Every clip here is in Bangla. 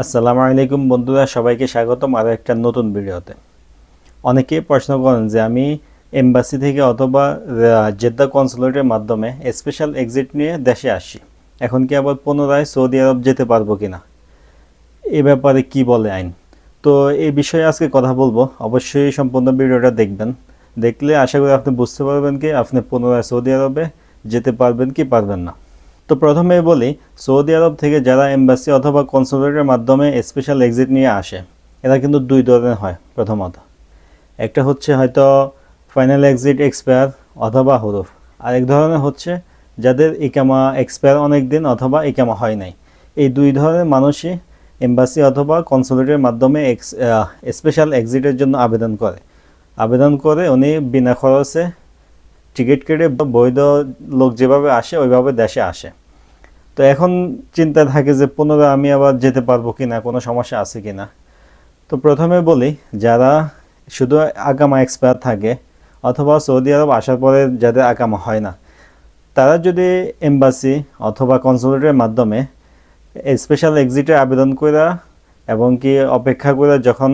আসসালামু আলাইকুম বন্ধুরা, সবাইকে স্বাগতম আরও একটা নতুন ভিডিওতে। অনেকেই প্রশ্ন করেন যে আমি এমবাসি থেকে অথবা জেদ্দা কনসুলেটের মাধ্যমে স্পেশাল এক্সিট নিয়ে দেশে আসি। এখন কি আবার পুনরায় সৌদি আরব যেতে পারব কি না এ ব্যাপারে কি বলে আইন? তো এই বিষয়ে আজকে কথা বলব। অবশ্যই সম্পূর্ণ ভিডিওটা দেখবেন। দেখলে আশা করি আপনি বুঝতে পারবেন কি আপনি পুনরায় সৌদি আরবে যেতে পারবেন কি পারবেন না। তো প্রথমে বলি, সৌদি আরব থেকে যারা এম্বাসি অথবা কনসুলেটের মাধ্যমে স্পেশাল এক্সিট নিয়ে আসে, এরা কিন্তু দুই ধরনের হয় প্রথমত। একটা হচ্ছে হয়তো ফাইনাল এক্সিট এক্সপায়ার অথবা হরফ। আরেক ধরনের হচ্ছে যাদের ইকামা এক্সপায়ার অনেক দিন অথবা ইকামা হয় নাই। এই দুই ধরনের মানুষই এম্বাসি অথবা কনসুলেটের মাধ্যমে স্পেশাল এক্সিটের জন্য আবেদন করে। আবেদন করে উনি বিনা খরচে টিকিট কেটে বৈধ লোক যেভাবে আসে, ওইভাবে দেশে আসে। তো এখন চিন্তা থাকে যে পুনরায় আমি আবার যেতে পারব কি না কোনো সমস্যা আছে কি না তো প্রথমে বলি, যারা শুধু আগামা এক্সপায়ার থাকে অথবা সৌদি আরব আসার পরে যাদের আগামা হয় না, তারা যদি এম্বাসি অথবা কনসুলেটের মাধ্যমে স্পেশাল এক্সিটে আবেদন করে এবং কি অপেক্ষা করে যখন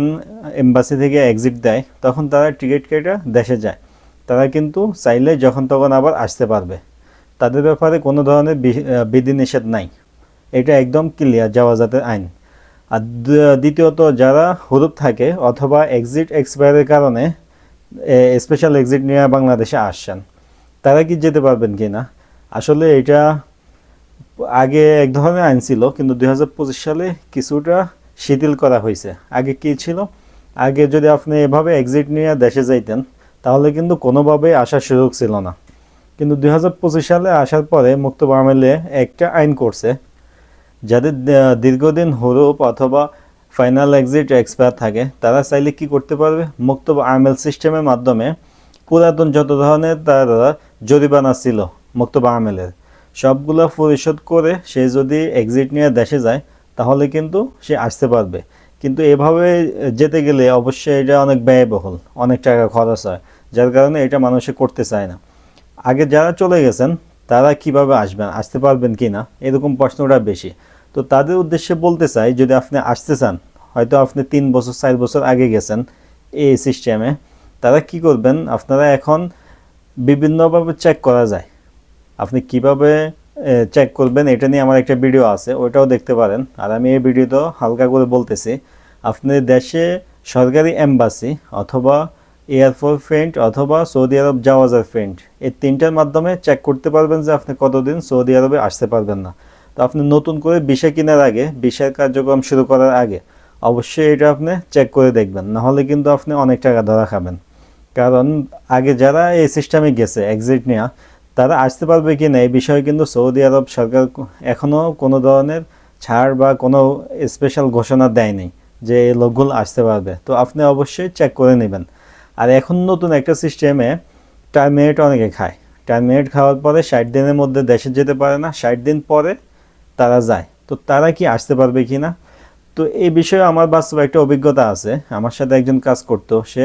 এম্বাসি থেকে এক্সিট দেয়, তখন তারা টিকিট কেটে দেশে যায়। তারা কিন্তু চাইলে যখন তখন আবার আসতে পারবে। তাদের ব্যাপারে কোনো ধরনের বিধিনিষেধ নাই। এটা একদম ক্লিয়ার যাওয়াজাতের আইন। আর দ্বিতীয়ত যারা হুরুপ থাকে অথবা এক্সিট এক্সপায়ারের কারণে স্পেশাল এক্সিট নিয়ে বাংলাদেশে আসছেন, তারা কি যেতে পারবেন কি না? আসলে এটা আগে এক ধরনের আইন ছিল, কিন্তু দু হাজার পঁচিশ সালে কিছুটা শিথিল করা হয়েছে। আগে কি ছিল? আগে যদি আপনি এভাবে এক্সিট নিয়ে দেশে যাইতেন তাহলে কিন্তু কোনোভাবেই আসার সুযোগ ছিল না। কিন্তু দুই হাজার পঁচিশ সালে আসার পরে মুক্ত বামেলে একটা আইন করছে যাদের দীর্ঘদিন হরুপ অথবা ফাইনাল এক্সিট এক্সপায়ার থাকে। তারা চাইলে কি করতে পারবে? মুক্ত আমেল সিস্টেমের মাধ্যমে পুরাতন যত ধরনের তার জরিমানা ছিল মুক্ত আমেলের সবগুলো পরিশোধ করে সে যদি এক্সিট নিয়ে দেশে যায়, তাহলে কিন্তু সে আসতে পারবে। কিন্তু এভাবে যেতে গেলে অবশ্যই এটা অনেক ব্যয়বহুল, অনেক টাকা খরচ হয়। যার কারণে এটা মানুষে করতে চায় না। আগে যারা চলে গেছেন, তারা কীভাবে আসবেন, আসতে পারবেন কি না, এরকম প্রশ্নটা বেশি। তো তাদের উদ্দেশ্যে বলতে চাই, যদি আপনি আসতে চান, হয়তো আপনি তিন বছর, চার বছর আগে গেছেন এই সিস্টেমে তারা কি করবেন, আপনারা এখন বিভিন্নভাবে চেক করা যায়। আপনি কীভাবে চেক করবেন, এটা নিয়ে আমার একটা ভিডিও আছে, ওইটাও দেখতে পারেন। আর আমি এই ভিডিওতে হালকা করে বলতেছি, আপনি দেশে সরকারি এম্বাসি অথবা এয়ারফোর্স ফ্রেন্ড অথবা সৌদি আরব জাওয়াজার ফ্রেন্ড এই তিনটার মাধ্যমে চেক করতে পারবেন যে আপনি কতদিন সৌদি আরবে আসতে পারবেন না। তো আপনি নতুন করে বিষয় কেনার আগে, বিষয়ের কার্যক্রম শুরু করার আগে অবশ্যই এটা আপনি চেক করে দেখবেন। নাহলে কিন্তু আপনি অনেক টাকা ধরা খাবেন। কারণ আগে যারা এই সিস্টেমে গেছে এক্সিট নেওয়া তারা আসতে পারবে কি না এই বিষয়ে কিন্তু সৌদি আরব সরকার এখনও কোনো ধরনের ছাড় বা কোনো স্পেশাল ঘোষণা দেয়নি যে এই লোকগুলো আসতে পারবে। তো আপনি অবশ্যই চেক করে নেবেন। আর এখন নতুন একটা সিস্টেমে টার্মিনেট অনেকে খায়। টার্মিনেট খাওয়ার পরে ষাট দিনের মধ্যে দেশে যেতে পারে না, ষাট দিন পরে তারা যায়। তো তারা কি আসতে পারবে কি না? তো এই বিষয়ে আমার বাস্তব একটা অভিজ্ঞতা আছে। আমার সাথে একজন কাজ করতো। সে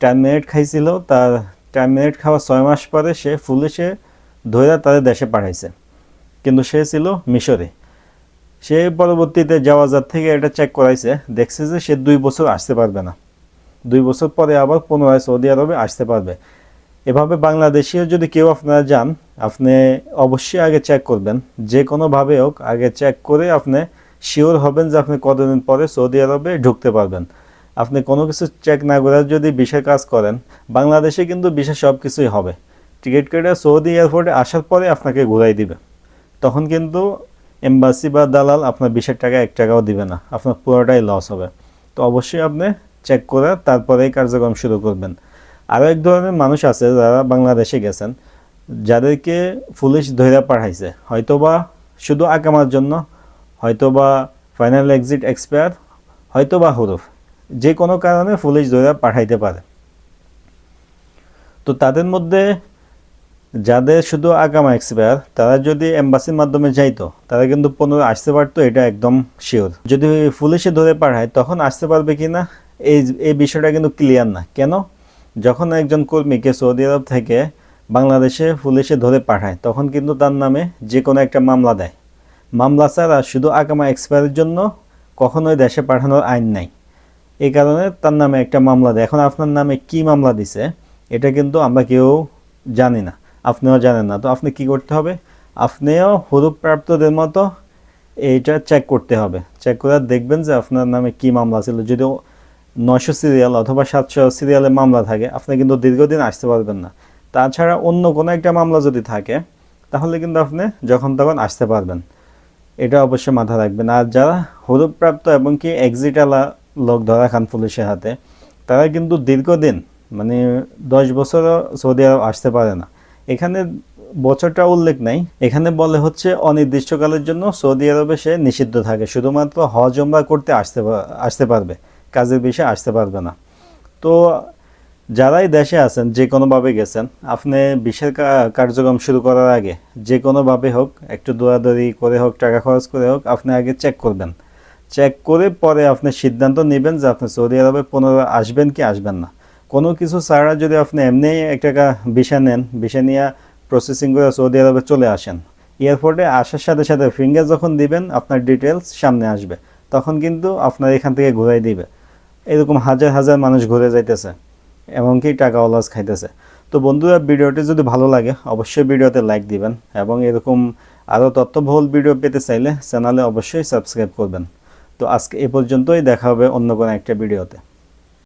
টার্মিনেট খাইছিল, তার টার্মিনেট খাওয়া ছয় মাস পরে সে ফুলে সে ধরে তাদের দেশে পাঠাইছে। কিন্তু সে ছিল মিশরে। সে পরবর্তীতে যাওয়াজার থেকে এটা চেক করাইছে। দেখছে যে সে দুই বছর আসতে পারবে না। দুই বছর পরে আবার পুনরায় সৌদি আরবে আসতে পারবে। এভাবে বাংলাদেশীয় যদি কেউ আপনারা যান, আপনি অবশ্যই আগে চেক করবেন। যে কোনোভাবে হোক, আগে চেক করে আপনি শিওর হবেন যে আপনি কতদিন পরে সৌদি আরবে ঢুকতে পারবেন। আপনি কোনো কিছু চেক না করে যদি বিশেষ কাজ করেন, বাংলাদেশে কিন্তু বিশেষ সব কিছুই হবে। টিকিট কেটে সৌদি এয়ারপোর্টে আসার পরে আপনাকে ঘুরাই দিবে। তখন কিন্তু এম্বাসি বা দালাল আপনার বিশের টাকা এক টাকাও দিবে না। আপনার পুরোটাই লস হবে। তো অবশ্যই আপনি চেক করে তারপরেই কার্যক্রম শুরু করবেন। আরও এক ধরনের মানুষ আছে যারা বাংলাদেশে গেছেন, যাদেরকে পুলিশ ধরে পাঠাইছে। হয়তোবা শুধু আকামার জন্য, হয়তোবা ফাইনাল এক্সিট এক্সপায়ার হয়তোবা হরফ, যে কোনো কারণে পুলিশ ধরে পাঠাইতে পারে। তো তাদের মধ্যে যাদের শুধু আগামা এক্সপায়ার তারা যদি এম্বাসির মাধ্যমে যাইতো, তারা কিন্তু পনেরো আসতে পারতো, এটা একদম শিওর যদি পুলিশে ধরে পাঠায়, তখন আসতে পারবে কি না এই এই বিষয়টা কিন্তু ক্লিয়ার না। কেন? যখন একজন কর্মীকে সৌদি আরব থেকে বাংলাদেশে পুলিশে ধরে পাঠায়, তখন কিন্তু তার নামে যে কোনো একটা মামলা দেয়। মামলা ছাড়া শুধু আগামা এক্সপায়ারের জন্য কখনোই দেশে পাঠানোর আইন নাই। এই কারণে তার নামে একটা মামলা দেয়। এখন আপনার নামে কি মামলা দিছে, এটা কিন্তু আমরা কেউ জানি না। আপনিও জানেন না। তো আপনি কি করতে হবে? আপনিও হরুপ প্রাপ্তদের মতো এইটা চেক করতে হবে। চেক করে দেখবেন যে আপনার নামে কি মামলা ছিল। যদি নয়শো সিরিয়াল অথবা সাতশো সিরিয়ালের মামলা থাকে, আপনি কিন্তু দীর্ঘদিন আসতে পারবেন না। তাছাড়া অন্য কোনো একটা মামলা যদি থাকে, তাহলে কিন্তু আপনি যখন তখন আসতে পারবেন। এটা অবশ্যই মাথা রাখবেন। আর যারা হরুপ্রাপ্ত এবং কি এক্সিটালা লোক ধরা খান পুলিশের হাতে, তারা কিন্তু দীর্ঘদিন মানে দশ বছরও সৌদি আরব আসতে পারে না। এখানে বছরটা উল্লেখ নাই। এখানে বলে হচ্ছে অনির্দিষ্টকালের জন্য সৌদি আরবে সে নিষিদ্ধ থাকে। শুধুমাত্র হজ ওমরা করতে আসতে আসতে পারবে। কাজের বিষয়ে আসতে পারবে না। তো যারাই দেশে আছেন, যে কোনোভাবে গেছেন, আপনি বিশেষ কা- কার্যক্রম শুরু করার আগে যে কোনোভাবে হোক, একটু দৌড়াদৌড়ি করে হোক, টাকা খরচ করে হোক, আপনি আগে চেক করবেন। চেক করে পরে আপনি সিদ্ধান্ত নেবেন যে আপনি সৌদি আরবে পুনরায় আসবেন কি আসবেন না। কোনো কিছু ছাড়া যদি আপনি এমনি একটা ভিসা নেন ভিসা নিয়ে প্রসেসিং করে সৌদি আরবে চলে আসেন এয়ারপোর্টে আসার সাথে সাথে ফিঙ্গার যখন দিবেন, আপনার ডিটেলস সামনে আসবে। তখন কিন্তু আপনার এখান থেকে ঘুরাই দিবে। এরকম হাজার হাজার মানুষ ঘুরে যাইতেছে, এমনকি টাকা ওলাজ খাইতেছে। তো বন্ধুরা, ভিডিওটি যদি ভালো লাগে, অবশ্যই ভিডিওতে লাইক দিবেন এবং এরকম আরও তথ্যবহুল ভিডিও পেতে চাইলে চ্যানেলে অবশ্যই সাবস্ক্রাইব করবেন। তো আজকে এ পর্যন্তই, দেখা হবে অন্য কোনো একটা ভিডিওতে।